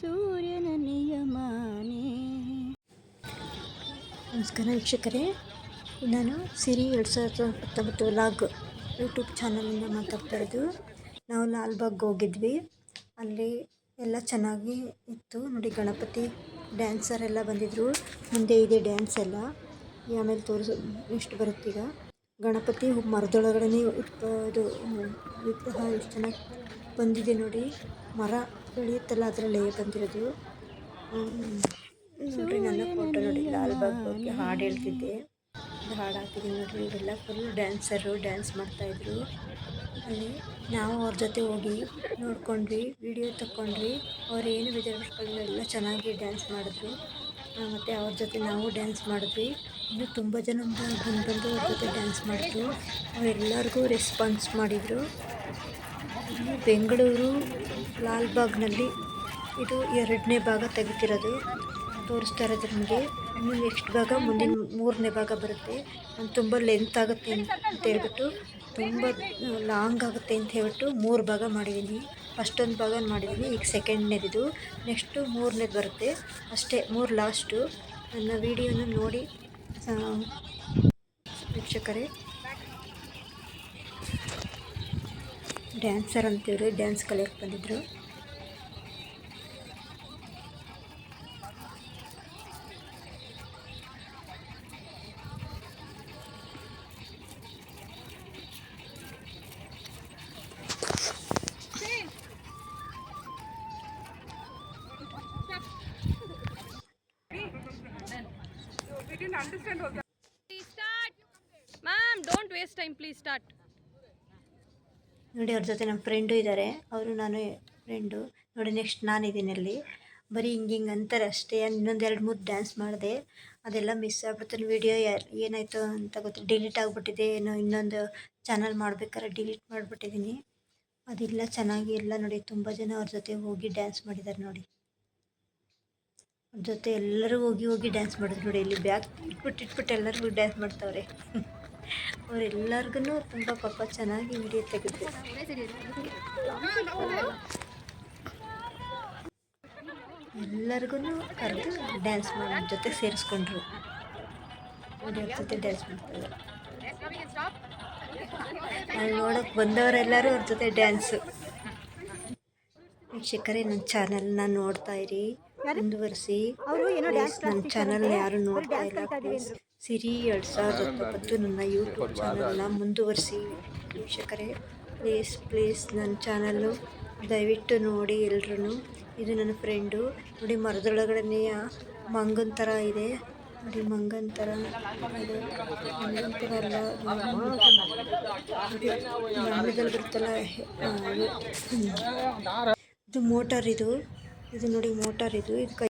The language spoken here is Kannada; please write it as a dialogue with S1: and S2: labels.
S1: ಸೂರ್ಯನ ನಿಯಮಾನೇ. ನಮಸ್ಕಾರ ವೀಕ್ಷಕರೇ. ನಾನು ಸಿರಿ ಎರಡು ಸಾವಿರದ ಹತ್ತೊಂಬತ್ತು ಲಾಗ್ ಯೂಟ್ಯೂಬ್ ಚಾನಲಿಂದ ಮಾತಾಡ್ತಾ ಇರೋದು. ನಾವು ಲಾಲ್ಬಾಗ್ ಹೋಗಿದ್ವಿ. ಅಲ್ಲಿ ಎಲ್ಲ ಚೆನ್ನಾಗಿ ಇತ್ತು. ನೋಡಿ ಗಣಪತಿ ಡ್ಯಾನ್ಸರ್ ಎಲ್ಲ ಬಂದಿದ್ದರು ಮುಂದೆ ಇದೆ ಡ್ಯಾನ್ಸ್ ಎಲ್ಲ. ಆಮೇಲೆ ತೋರಿಸು ಎಷ್ಟು ಬರುತ್ತೀಗ ಗಣಪತಿ ಮರದೊಳಗಡೆ ಇದು ವಿಗ್ರಹ ಎಷ್ಟು ಚೆನ್ನಾಗಿ ಬಂದಿದೆ ನೋಡಿ. ಮರ ಬೆಳೆಯುತ್ತಲ್ಲ ಅದರಲ್ಲೇ ಬಂದಿರೋದು ನೋಡಿ ನನ್ನ ಫೋಟೋ ನೋಡಿ ಲಾಲ್ಬಾಗ್ ಬಗ್ಗೆ ಹಾಡು ಹೇಳ್ತಿದ್ದೆ. ಹಾಡು ಹಾಕಿದ್ದೀನಿ ನೋಡ್ರಿ, ಇವರೆಲ್ಲ ಫುಲ್ ಡ್ಯಾನ್ಸರು ಡ್ಯಾನ್ಸ್ ಮಾಡ್ತಾಯಿದ್ರು ಅಲ್ಲಿ ನಾವು ಅವ್ರ ಜೊತೆ ಹೋಗಿ ನೋಡ್ಕೊಂಡ್ವಿ ವಿಡಿಯೋ ತಗೊಂಡ್ವಿ ಅವ್ರು ಏನು ಬೇಜಾರು ಎಲ್ಲ ಚೆನ್ನಾಗಿ ಡ್ಯಾನ್ಸ್ ಮಾಡಿದ್ರು. ಮತ್ತು ಅವ್ರ ಜೊತೆ ನಾವು ಡ್ಯಾನ್ಸ್ ಮಾಡಿದ್ವಿ. ಇನ್ನು ತುಂಬ ಜನ ಬಂದು ಬಂದು ಅವ್ರ ಜೊತೆ ಡ್ಯಾನ್ಸ್ ಮಾಡಿದ್ರು. ಅವರೆಲ್ಲರಿಗೂ ರೆಸ್ಪಾನ್ಸ್ ಮಾಡಿದರು. ಬೆಂಗಳೂರು ಲಾಲ್ಬಾಗ್ನಲ್ಲಿ ಇದು ಎರಡನೇ ಭಾಗ ತೆಗಿತಿರೋದು ತೋರಿಸ್ತಾ ಇರೋದು ನಿಮಗೆ. ಇನ್ನು ನೆಕ್ಸ್ಟ್ ಭಾಗ ಮುಂದಿನ ಮೂರನೇ ಭಾಗ ಬರುತ್ತೆ. ನಾನು ತುಂಬ ಲೆಂತ್ ಆಗುತ್ತೆ ಅಂತ ಹೇಳ್ಬಿಟ್ಟು, ತುಂಬ ಲಾಂಗ್ ಆಗುತ್ತೆ ಅಂತ ಹೇಳ್ಬಿಟ್ಟು ಮೂರು ಭಾಗ ಮಾಡಿದ್ದೀನಿ. ಒಂದು ಭಾಗ ಮಾಡಿದ್ದೀನಿ. ಈಗ ಸೆಕೆಂಡ್ನೇದಿದು ನೆಕ್ಸ್ಟು ಮೂರನೇದು ಬರುತ್ತೆ. ಅಷ್ಟೇ, ಮೂರು ಲಾಸ್ಟು ನನ್ನ ವಿಡಿಯೋನ ನೋಡಿ ವೀಕ್ಷಕರೇ. ಡ್ಯಾನ್ಸರ್ ಅಂತೀವಿ ರೀ ಡ್ಯಾನ್ಸ್ ಕಲಿಯೋಕ್ಕೆ ಬಂದಿದ್ದರು
S2: start ma'am don't waste time please start
S1: ನೋಡಿ ಅವ್ರ ಜೊತೆ ನಮ್ಮ ಫ್ರೆಂಡು ಇದ್ದಾರೆ ಅವರು ನಾನು ಫ್ರೆಂಡು ನೋಡಿ ನೆಕ್ಸ್ಟ್ ನಾನಿದ್ದೀನಿ ಅಲ್ಲಿ. ಬರೀ ಹಿಂಗೆ ಹಿಂಗೆ ಅಂತಾರೆ ಅಷ್ಟೇ. ಇನ್ನೊಂದು ಎರಡು ಮೂರು ಡ್ಯಾನ್ಸ್ ಮಾಡಿದೆ. ಅದೆಲ್ಲ ಮಿಸ್ ಆಗ್ಬಿಡ್ತಾನೆ ವೀಡಿಯೋ ಏನಾಯಿತು ಅಂತ ಗೊತ್ತಿಲ್ಲ ಡಿಲೀಟ್ ಆಗಿಬಿಟ್ಟಿದೆ. ಏನೋ ಇನ್ನೊಂದು ಚಾನಲ್ ಮಾಡ್ಬೇಕಾದ್ರೆ ಡಿಲೀಟ್ ಮಾಡಿಬಿಟ್ಟಿದ್ದೀನಿ ಅದೆಲ್ಲ, ಚೆನ್ನಾಗಿ ಎಲ್ಲ ನೋಡಿ. ತುಂಬ ಜನ ಅವ್ರ ಜೊತೆ ಹೋಗಿ ಡ್ಯಾನ್ಸ್ ಮಾಡಿದ್ದಾರೆ ನೋಡಿ. ಅವ್ರ ಜೊತೆ ಎಲ್ಲರೂ ಹೋಗಿ ಹೋಗಿ ಡ್ಯಾನ್ಸ್ ಮಾಡಿದ್ರು ನೋಡಿ. ಇಲ್ಲಿ ಬ್ಯಾಗ್ ಇಟ್ಬಿಟ್ಟು ಇಟ್ಬಿಟ್ಟು ಎಲ್ಲರಿಗೂ ಡ್ಯಾನ್ಸ್ ಮಾಡ್ತಾವ್ರೆ. ಅವರೆಲ್ಲರಿಗೂ ತುಂಬ ಪಾಪ ಚೆನ್ನಾಗಿ ವಿಡಿಯೋ ತೆಗೆದು. ಎಲ್ಲರಿಗೂ ಕರೆದು ಡ್ಯಾನ್ಸ್ ಮಾಡೋ ಜೊತೆ ಸೇರಿಸ್ಕೊಂಡ್ರು. ಅವ್ರ ಜೊತೆ ಡ್ಯಾನ್ಸ್ ಮಾಡ್ತಾರೆ. ಅಲ್ಲಿ ನೋಡೋಕೆ ಬಂದವರೆಲ್ಲರೂ ಅವ್ರ ಜೊತೆ ಡ್ಯಾನ್ಸು ವೀಕ್ಷಕರೇ, ನನ್ನ ಚಾನಲ್ನ ನೋಡ್ತಾ ಇರಿ. ಮುಂದುವರಿಸಿ. ನನ್ನ ಚಾನಲ್ ಯಾರು ನೋಡ್ತಾ ಇಲ್ಲ ಪ್ಲೀಸ್ ಸಿರಿ ಎರಡು ಸಾವಿರದ ಹತ್ತೊಂಬತ್ತು ನನ್ನ ಯೂಟ್ಯೂಬ್ ಚಾನಲ್ನ ಮುಂದುವರಿಸಿ ವೀಕ್ಷಕರೇ. ಪ್ಲೀಸ್ ಪ್ಲೀಸ್ ನನ್ನ ಚಾನಲ್ಲು ದಯವಿಟ್ಟು ನೋಡಿ ಎಲ್ರೂ ಇದು ನನ್ನ ಫ್ರೆಂಡು ನೋಡಿ ಮರದೊಳಗಡೆನೆಯ ಮಂಗನ ಥರ ಇದೆ. ನೋಡಿ ಮಂಗನ ಥರ ಇದೆ. ಮಂಗನ ಥರ ಅಲ್ಲ ಗ್ರಾಮದಲ್ಲಿ ಬರುತ್ತಲ್ಲ ಇದು- ಇದು ಮೋಟಾರ್ ಇದು. ಇದು ನೋಡಿ ಮೋಟಾರ್ ಇದು. ಇದು ಕೈ